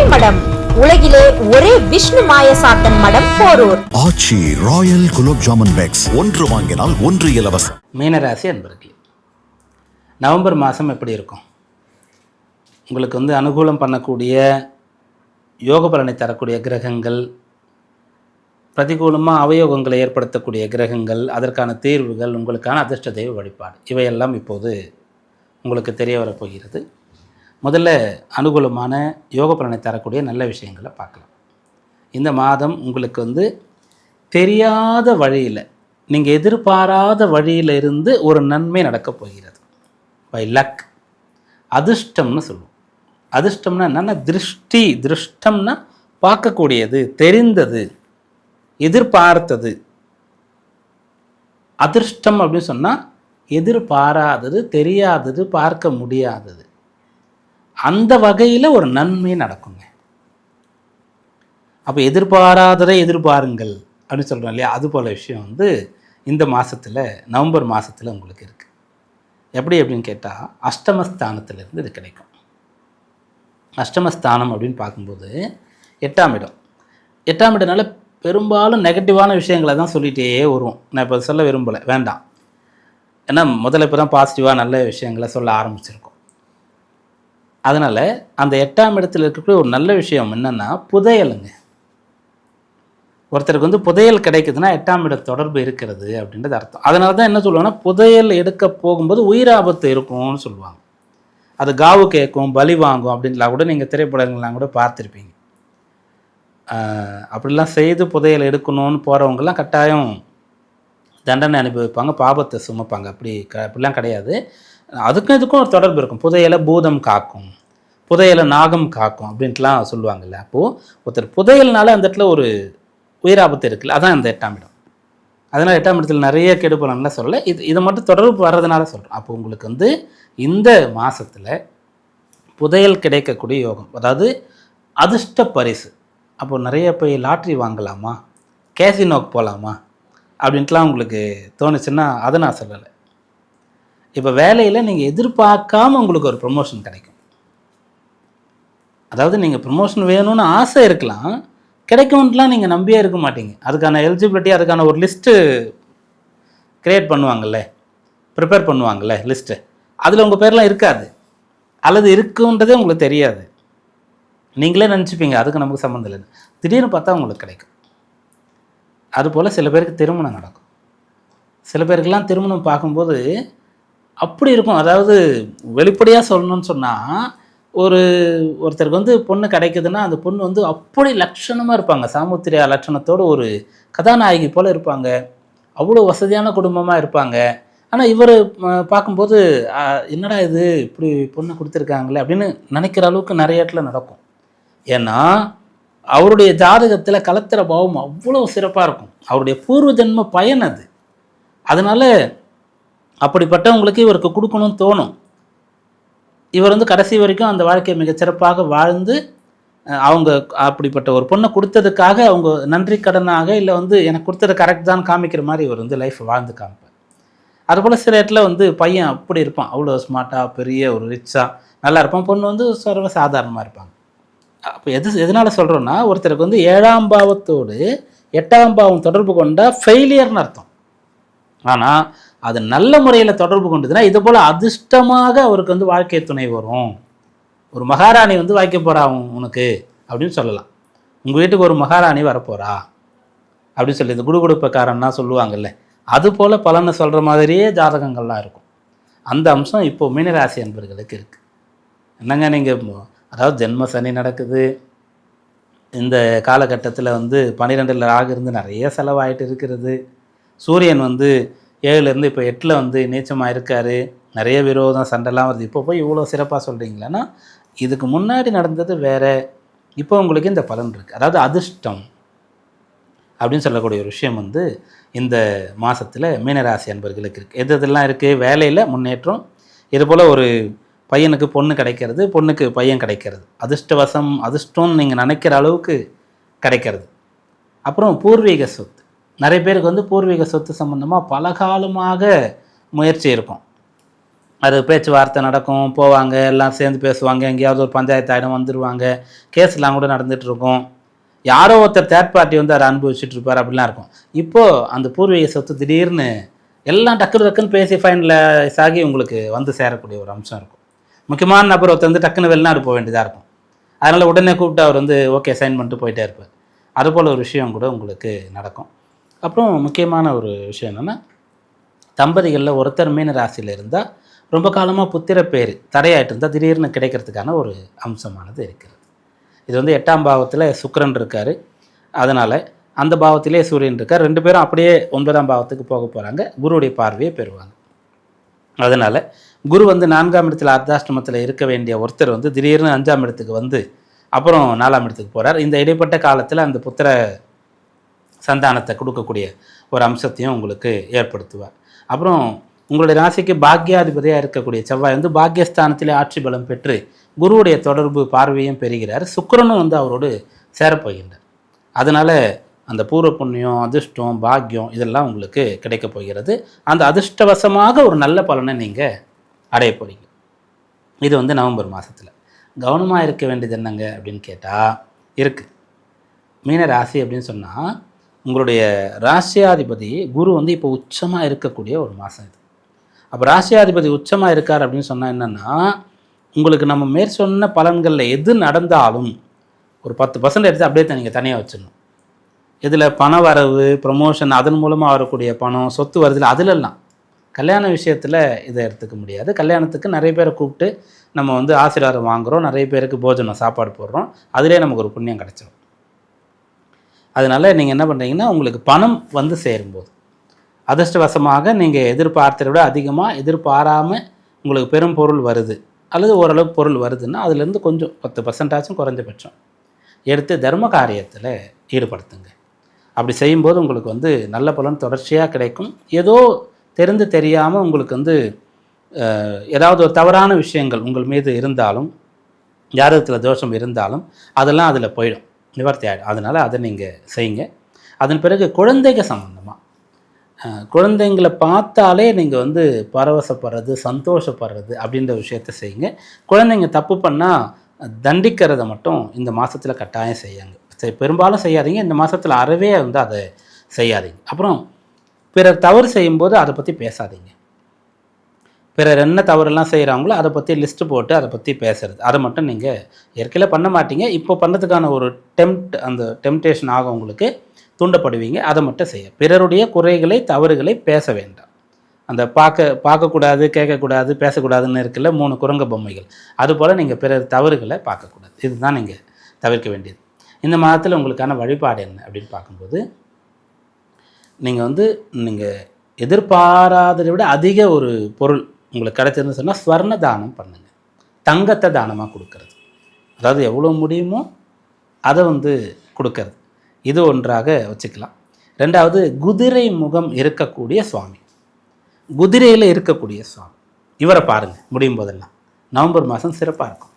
ஸ்ரீமடம் உலகிலே ஒரே விஷ்ணு மாயசாத்தன் மடம் Porur. Aachi royal gulab jamun packs. ஒன்று வாங்கினால் ஒன்று இலவசம். மீனராசி அன்பர்களே நவம்பர் மாதம் எப்படி இருக்கும்? உங்களுக்கு வந்து அனுகூலம் பண்ணக்கூடிய யோக பலனை தரக்கூடிய கிரகங்கள் பிரதிகூலமாக அவயோகங்களை ஏற்படுத்தக்கூடிய கிரகங்கள் அதற்கான தீர்வுகள் உங்களுக்கான அதிர்ஷ்ட தெய்வ வழிபாடு இவையெல்லாம் இப்போது உங்களுக்கு தெரிய வரப்போகிறது. முதல்ல அனுகூலமான யோக பலனை தரக்கூடிய நல்ல விஷயங்களை பார்க்கலாம். இந்த மாதம் உங்களுக்கு வந்து தெரியாத வழியில் நீங்கள் எதிர்பாராத வழியில் இருந்து ஒரு நன்மை நடக்கப் போகிறது. பை லக் அதிர்ஷ்டம்னு சொல்லுவோம். அதிர்ஷ்டம்னா என்னென்னா திருஷ்டி திருஷ்டம்னா பார்க்கக்கூடியது தெரிந்தது எதிர்பார்த்தது. அதிர்ஷ்டம் அப்படின்னு சொன்னால் எதிர்பாராதது தெரியாதது பார்க்க முடியாதது. அந்த வகையில் ஒரு நன்மை நடக்குங்க. அப்போ எதிர்பாராததை எதிர்பாருங்கள் அப்படின்னு சொல்கிறோம் இல்லையா? அது போல் விஷயம் வந்து இந்த மாதத்தில் நவம்பர் மாதத்தில் உங்களுக்கு இருக்குது எப்படி அப்படின்னு கேட்டால் அஷ்டமஸ்தானத்திலிருந்து இது கிடைக்கும். அஷ்டமஸ்தானம் அப்படின்னு பார்க்கும்போது எட்டாம் இடம். எட்டாம் இடம்னால பெரும்பாலும் நெகட்டிவான விஷயங்களை தான் சொல்லிகிட்டே வருவோம். நான் இப்போ சொல்ல விரும்பலை வேண்டாம். ஏன்னா முதல்ல இப்போ தான் பாசிட்டிவாக நல்ல விஷயங்களை சொல்ல ஆரம்பிச்சிருக்கோம். அதனால் அந்த எட்டாம் இடத்துல இருக்கக்கூடிய ஒரு நல்ல விஷயம் என்னென்னா புதையலுங்க. ஒருத்தருக்கு வந்து புதையல் கிடைக்குதுன்னா எட்டாம் இட தொடர்பு இருக்கிறது அப்படின்றது அர்த்தம். அதனால தான் என்ன சொல்லுவாங்கன்னா புதையல் எடுக்க போகும்போது உயிராபத்து இருக்கும்னு சொல்லுவாங்க. அது காவு கேட்கும் பலி வாங்கும் அப்படின்லாம் கூட நீங்கள் திரைப்படங்கள்லாம் கூட பார்த்துருப்பீங்க. அப்படிலாம் செய்து புதையல் எடுக்கணும்னு போகிறவங்கெல்லாம் கட்டாயம் தண்டனை அனுபவிப்பாங்க பாபத்தை சுமப்பாங்க. அப்படி க அப்படிலாம் கிடையாது. அதுக்கும் இதுக்கும் ஒரு தொடர்பு இருக்கும். புதையலை பூதம் காக்கும். புதையலை நாகம் காக்கும் அப்படின்ட்டுலாம் சொல்லுவாங்கல்ல. அப்போது ஒருத்தர் புதையல்னால அந்த இடத்துல ஒரு உயிராபத்து இருக்குல்ல அதான் அந்த எட்டாம் இடம். அதனால் எட்டாம் இடத்துல நிறைய கெடுபலன்லாம் சொல்லலை. இது இதை மட்டும் தொடர்பு வர்றதுனால சொல்கிறோம் அப்போ உங்களுக்கு வந்து இந்த மாதத்தில் புதையல் கிடைக்கக்கூடிய யோகம் அதாவது அதிர்ஷ்ட பரிசு. அப்போ நிறைய போய் லாட்ரி வாங்கலாமா? கேசினோக்கு போகலாமா அப்படின்ட்டுலாம் உங்களுக்கு தோணுச்சுன்னா அதை நான் சொல்லலை. இப்போ வேலையில் நீங்கள் எதிர்பார்க்காம உங்களுக்கு ஒரு ப்ரொமோஷன் கிடைக்கும். அதாவது நீங்கள் ப்ரொமோஷன் வேணும்னு ஆசை இருக்கலாம். கிடைக்கும்ட்டுலாம் நீங்கள் நம்பியே இருக்க மாட்டீங்க. அதுக்கான எலிஜிபிலிட்டி அதுக்கான ஒரு லிஸ்ட்டு க்ரியேட் பண்ணுவாங்கல்ல? ப்ரிப்பேர் பண்ணுவாங்கல்ல லிஸ்ட்டு அதில் உங்கள் பேர்லாம் இருக்காது. அல்லது இருக்குன்றதே உங்களுக்கு தெரியாது. நீங்களே நினச்சிப்பீங்க அதுக்கு நமக்கு சம்மந்தம் இல்லை திடீர்னு பார்த்தா உங்களுக்கு கிடைக்கும். அதுபோல் சில பேருக்கு திருமணம் நடக்கும். சில பேருக்கெல்லாம் திருமணம் பார்க்கும்போது அப்படி இருக்கும். அதாவது வெளிப்படையாக சொல்லணும்னு சொன்னால் ஒரு ஒருத்தருக்கு வந்து பொண்ணு கிடைக்குதுன்னா அந்த பொண்ணு வந்து அப்படி லட்சணமாக இருப்பாங்க. சாமுத்திரியா லட்சணத்தோட ஒரு கதாநாயகி போல் இருப்பாங்க. அவ்வளோ வசதியான குடும்பமாக இருப்பாங்க. ஆனால் இவர் பார்க்கும்போது என்னடா இது? இப்படி பொண்ணு கொடுத்துருக்காங்களே? அப்படின்னு நினைக்கிற அளவுக்கு நிறைய இடத்துல நடக்கும். ஏன்னா அவருடைய ஜாதகத்தில் கலத்திர பாவம் அவ்வளோ சிறப்பாக இருக்கும். அவருடைய பூர்வ ஜென்ம பயன் அது. அதனால் அப்படிப்பட்டவங்களுக்கு இவருக்கு கொடுக்கணும்னு தோணும். இவர் வந்து கடைசி வரைக்கும் அந்த வாழ்க்கையை மிகச்சிறப்பாக வாழ்ந்து அவங்க அப்படிப்பட்ட ஒரு பொண்ணை கொடுத்ததுக்காக அவங்க நன்றி கடனாக இல்லை வந்து எனக்கு கொடுத்தது கரெக்ட் தான் காமிக்கிற மாதிரி இவர் வந்து லைஃப் வாழ்ந்து காமிப்பார். அதுபோல் சில இடத்துல வந்து பையன் அப்படி இருப்பான். அவ்வளோ ஸ்மார்ட்டாக பெரிய ஒரு ரிச்சாக நல்லா இருப்பான். பொண்ணு வந்து சர்வ சாதாரணமாக இருப்பாங்க. அப்போ எது எதனால் சொல்கிறோன்னா ஒருத்தருக்கு வந்து ஏழாம் பாவத்தோடு எட்டாம் பாவம் தொடர்பு கொண்ட ஃபெயிலியர்னு அர்த்தம். ஆனால் அது நல்ல முறையில் தொடர்பு கொண்டதுன்னா இது போல் அதிர்ஷ்டமாக அவருக்கு வந்து வாழ்க்கை துணை வரும். ஒரு மகாராணி வந்து வாய்க்க போகிறா உனக்கு அப்படின்னு சொல்லலாம். உங்கள் வீட்டுக்கு ஒரு மகாராணி வரப்போறா அப்படின்னு சொல்லி இந்த குடுகுடுப்பக்காரன்னா சொல்லுவாங்கல்ல. அது போல் பலனை சொல்கிற மாதிரியே ஜாதகங்கள்லாம் இருக்கும். அந்த அம்சம் இப்போ மீனராசி அன்பர்களுக்கு இருக்குது என்னங்க நீங்கள் அதாவது ஜென்ம சனி நடக்குது. இந்த காலகட்டத்தில் வந்து பன்னிரெண்டில் ராகு இருந்து நிறைய செலவாயிட்டு இருக்கிறது. சூரியன் வந்து ஏழுலேருந்து இப்போ எட்டில் வந்து நீச்சமாக இருக்கார் நிறைய விரோதம் சண்டைலாம் வருது. இப்போ போய் இவ்வளோ சிறப்பாக சொல்கிறீங்களேன்னா இதுக்கு முன்னாடி நடந்தது வேறு. இப்போ உங்களுக்கு இந்த பலன் இருக்குது. அதாவது அதிர்ஷ்டம் அப்படின்னு சொல்லக்கூடிய ஒரு விஷயம் வந்து இந்த மாதத்தில் மீனராசி அன்பர்களுக்கு இருக்குது. எது இதெல்லாம் இருக்குது? வேலையில் முன்னேற்றம். இது போல் ஒரு பையனுக்கு பொண்ணு கிடைக்கிறது பொண்ணுக்கு பையன் கிடைக்கிறது. அதிர்ஷ்டவசம் அதிர்ஷ்டம்னு நீங்கள் நினைக்கிற அளவுக்கு கிடைக்கிறது. அப்புறம் பூர்வீக சொத்து. நிறைய பேருக்கு வந்து பூர்வீக சொத்து சம்மந்தமாக பல காலமாக முயற்சி இருக்கும். அது பேச்சுவார்த்தை நடக்கும் போவாங்க எல்லாம் சேர்ந்து பேசுவாங்க எங்கேயாவது ஒரு பஞ்சாயத்து ஆகிடும் வந்துடுவாங்க கேஸ்லாம் கூட நடந்துகிட்ருக்கும் யாரோ ஒருத்தர் தேர்ட் பார்ட்டி வந்து அதை அனுபவிச்சுட்டு இருப்பார் அப்படிலாம் இருக்கும். இப்போது அந்த பூர்வீக சொத்து திடீர்னு எல்லாம் டக்கு டக்குன்னு பேசி ஃபைனில் ஆகி உங்களுக்கு வந்து சேரக்கூடிய ஒரு அம்சம் இருக்கும். முக்கியமான நபர் ஒருத்தர் வந்து டக்குன்னு வெளிநாடு போக வேண்டியதாக இருக்கும். அதனால் உடனே கூப்பிட்டு அவர் வந்து ஓகே சைன் பண்ணிட்டு போயிட்டே இருப்பார். அதுபோல் ஒரு விஷயம் கூட உங்களுக்கு நடக்கும். அப்புறம் முக்கியமான ஒரு விஷயம் என்னென்னா தம்பதிகளில் ஒருத்தர் மீன ராசியில் இருந்தால் ரொம்ப காலமாக புத்திர பேர் தடையாயிட்டு இருந்தால் திடீர்னு கிடைக்கிறதுக்கான ஒரு அம்சமானது இருக்கிறது. இது வந்து எட்டாம் பாவத்தில் சுக்கரன் இருக்கார். அதனால் அந்த பாவத்திலே சூரியன் இருக்கார். ரெண்டு பேரும் அப்படியே ஒன்பதாம் பாவத்துக்கு போக போகிறாங்க குருவுடைய பார்வையை பெறுவாங்க. அதனால் குரு வந்து நான்காம் இடத்துல அர்த்தாஷ்டமத்தில் இருக்க வேண்டிய ஒருத்தர் வந்து திடீர்னு அஞ்சாம் இடத்துக்கு வந்து அப்புறம் நாலாம் இடத்துக்கு போகிறார் இந்த இடைப்பட்ட காலத்தில் அந்த புத்திர சந்தானத்தை கொடுக்கக்கூடிய ஒரு அம்சத்தையும் உங்களுக்கு ஏற்படுத்துவார். அப்புறம் உங்களுடைய ராசிக்கு பாக்யாதிபதியாக இருக்கக்கூடிய செவ்வாய் வந்து பாக்யஸ்தானத்திலே ஆட்சி பலம் பெற்று குருவுடைய தொடர்பு பார்வையும் பெறுகிறார். சுக்கிரனும் வந்து அவரோடு சேரப்போகின்றார். அதனால் அந்த பூர்வ புண்ணியம் அதிர்ஷ்டம் பாக்கியம் இதெல்லாம் உங்களுக்கு கிடைக்கப் போகிறது. அந்த அதிர்ஷ்டவசமாக ஒரு நல்ல பலனை நீங்கள் அடைய போகிறீங்க இது வந்து நவம்பர் மாதத்தில் கவனமாக இருக்க வேண்டியது என்னங்க அப்படின்னு கேட்டால் இருக்குது மீன ராசி அப்படின்னு சொன்னால் உங்களுடைய ராசியாதிபதி குரு வந்து இப்போ உச்சமாக இருக்கக்கூடிய ஒரு மாதம் இது. அப்போ ராசியாதிபதி உச்சமாக இருக்கார் அப்படின்னு சொன்னால் என்னென்னா உங்களுக்கு நம்ம மேற்சொன்ன பலன்களில் எது நடந்தாலும் ஒரு பத்து பர்சன்ட் எடுத்து அப்படியே நீங்கள் தனியாக வச்சிடணும். இதில் பண வரவு ப்ரமோஷன் அதன் மூலமாக வரக்கூடிய பணம் சொத்து வருதில் அதிலெல்லாம். கல்யாண விஷயத்தில் இதை எடுத்துக்க முடியாது. கல்யாணத்துக்கு நிறைய பேரை கூப்பிட்டு நம்ம வந்து ஆசீர்வாதம் வாங்குகிறோம் நிறைய பேருக்கு போஜனம் சாப்பாடு போடுறோம். அதிலே நமக்கு ஒரு புண்ணியம் கிடச்சிடும் அதனால் நீங்கள் என்ன பண்ணுறீங்கன்னா உங்களுக்கு பணம் வந்து சேரும்போது. அதிர்ஷ்டவசமாக நீங்கள் எதிர்பார்த்ததை விட அதிகமாக எதிர்பாராமல் உங்களுக்கு பெரும் பொருள் வருது. அல்லது ஓரளவு பொருள் வருதுன்னா அதுலேருந்து கொஞ்சம் பத்து பர்சன்டாச்சும் குறைஞ்சபட்சம் எடுத்து தர்ம காரியத்தில் ஈடுபடுத்துங்க. அப்படி செய்யும்போது உங்களுக்கு வந்து நல்ல பலன் தொடர்ச்சியாக கிடைக்கும். ஏதோ தெரிந்து தெரியாமல் உங்களுக்கு வந்து ஏதாவது ஒரு தவறான விஷயங்கள் உங்கள் மீது இருந்தாலும் ஜாதகத்தில் தோஷம் இருந்தாலும் அதெல்லாம் அதில் போயிடும். நிவர்த்தி ஆகிடும் அதனால் அதை நீங்கள் செய்யுங்க. அதன் பிறகு குழந்தைங்க சம்மந்தமாக குழந்தைங்களை பார்த்தாலே நீங்கள் வந்து பரவசப்படுறது சந்தோஷப்படுறது அப்படின்ற விஷயத்த செய்யுங்க. குழந்தைங்க தப்பு பண்ணால் தண்டிக்கிறத மட்டும் இந்த மாதத்தில் கட்டாயம் செய்யுங்க. சரி, பெரும்பாலும் செய்யாதீங்க. இந்த மாதத்தில் அறவே வந்து அதை செய்யாதீங்க. அப்புறம் பிறர் தவறு செய்யும்போது அதை பற்றி பேசாதீங்க. பிறர் என்ன தவறுலாம் செய்கிறாங்களோ அதை பற்றி லிஸ்ட்டு போட்டு அதை பற்றி பேசுறது. அதை மட்டும் நீங்கள் இயற்கையில் பண்ண மாட்டீங்க. இப்போ பண்ணதுக்கான ஒரு டெம்ட் அந்த டெம்டேஷன் ஆகும் உங்களுக்கு தூண்டப்படுவீங்க. அதை மட்டும் செய்ய. பிறருடைய குறைகளை தவறுகளை பேச வேண்டாம். அந்த பார்க்க பார்க்கக்கூடாது கேட்கக்கூடாது பேசக்கூடாதுன்னு இருக்குல்ல மூணு குரங்க பொம்மைகள். அதுபோல் நீங்கள் பிறர் தவறுகளை பார்க்கக்கூடாது. இதுதான் நீங்கள் தவிர்க்க வேண்டியது. இந்த மாதத்தில் உங்களுக்கான வழிபாடு என்ன அப்படின்னு பார்க்கும்போது நீங்கள் வந்து நீங்கள் எதிர்பாராததை விட அதிக ஒரு பொருள் உங்களுக்கு கிடச்சிருந்து சொன்னால் ஸ்வர்ண தானம் பண்ணுங்கள் தங்கத்தை தானமாக கொடுக்கறது. அதாவது எவ்வளோ முடியுமோ அதை வந்து கொடுக்கறது. இது ஒன்றாக வச்சுக்கலாம். ரெண்டாவது குதிரை முகம் இருக்கக்கூடிய சுவாமி. குதிரையில் இருக்கக்கூடிய சுவாமி. இவரை பாருங்கள் முடியும் போதெல்லாம். நவம்பர் மாதம் சிறப்பாக இருக்கும்.